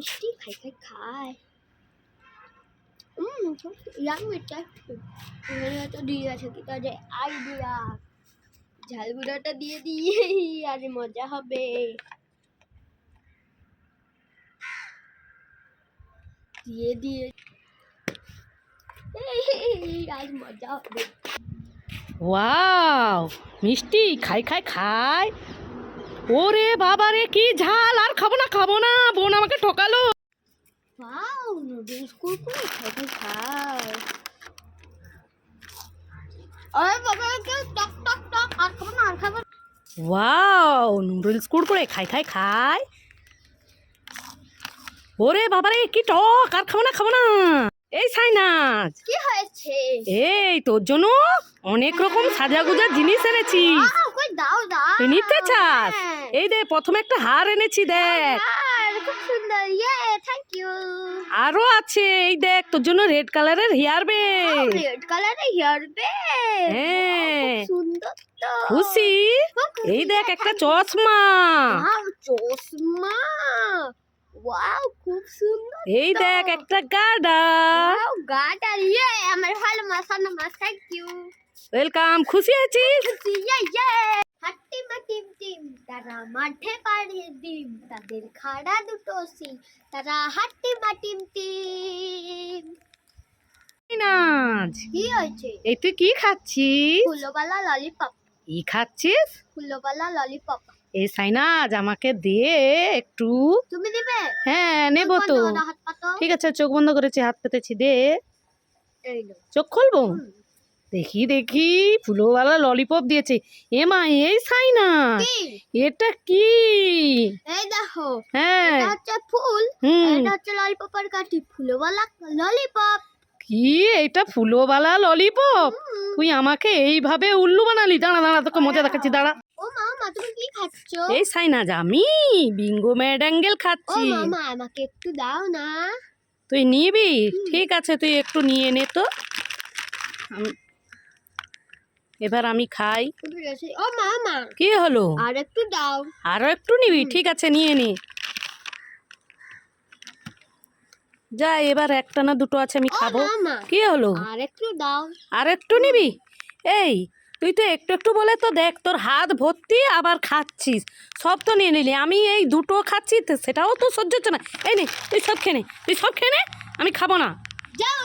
মিষ্টি খাই খাই খাই হুম ইয়াং এটা দিয়ে কি কাজে আইডিয়া ঝালগুড়াটা দিয়ে দিয়ে আজ মজা হবে দিয়ে দিয়ে আজ মজা হবে ওয়াও মিষ্টি খাই খাই খাই ওরে বাবা রে কি ঝাল! আর খাব না খাব না বোন আমাকে ঠকালো। ওয়াও নুডলস কুরকুরে খাই খাই খাই আরে বাবা কেউ টক টক টক আর খাব না আর খাব ওয়াও নুডলস কুড়কুড়ে খাই খাই খাই। ওরে বাবা রে কি টক! আর খাব না খাব না। এই সাইনাজ। কি হয়েছে? এই তোর জন্য অনেক রকম সাজাগুজা জিনিস এনেছি। দাও দাও। নিতে চাস। এই দে প্রথমে একটা হার এনেছি দেখ। খুব সুন্দর ইয়ে থ্যাংক ইউ আরও আছে এই দেখ তোর জন্য রেড কালারের হেয়ার বেড রেড কালারে হেয়ার বে হ্যাঁ। সুন্দর তো। খুশি? এই দেখ একটা চশমা। চশমা। ওয়াও খুব সুন্দর এই দেখ একটা গাডা ওয়াও গাটা ইয়ে আমার ভালো মাসানো মাস থ্যাংক ইউ ওয়েলকাম খুশি আছিস? ইয়ে ইয়ে হাট্টি মাটিম টিম তারা মাঠে পাড়ে ডিম তাদের খাড়া দুটো সিং তারা হাট্টি মাটিম টিম। নাজ কি হয়েছে? এই তুই কি খাচ্ছিস? ফুলোবালা ললিপপ। কি খাচ্ছিস? ফুলোবালা ললিপপ। এই সাইনাজ আমাকে দে একটু। তুমি দিবে? হ্যাঁ নেব তো। ঠিক আছে চোখ বন্ধ করেছি হাত পেতেছি দে। চোখ খুলবো। দেখি দেখি ফুলোওয়ালা ললিপপ দিয়েছে। এ মা এই সাইনাজ কি? এটা কি? এই দেখো হ্যাঁ। এটা হচ্ছে ফুল এটা হচ্ছে ললিপপের কাঠি ফুলোবালা ললিপপ কি? এটা ফুলোওয়ালা ললিপপ তুই আমাকে এইভাবে উল্লু বানালি। দাঁড়া দাঁড়া তোকে মজা দেখাচ্ছি দাঁড়া। ও মামা তুমি কি খাচ্ছ? এই সাইনাজ আমি বিঙ্গো ম্যাডাঙ্গেল ও খাচ্ছি। মামা আমাকে একটু দাও না। তুই নিবি? ঠিক আছে তুই একটু নিয়ে নে তো। আমি- এবার আমি খাই। ও মামা কি হলো? আর একটু দাও। আরও একটু নিবি? ঠিক আছে নিয়ে নি। যা এবার একটা না দুটো আছে আমি খাব। কি হলো? আর একটু দাও। আর একটু নিবি? এই তুই তো একটু একটু বলে তো দেখ তোর হাত ভর্তি আবার খাচ্ছিস। সব তো নিয়ে নিলি। আমি এই দুটো খাচ্ছি তো সেটাও তো সহ্য হচ্ছে না। এই নে তুই সব খেয়ে নে তুই সব খেয়ে নে আমি খাব না। যাও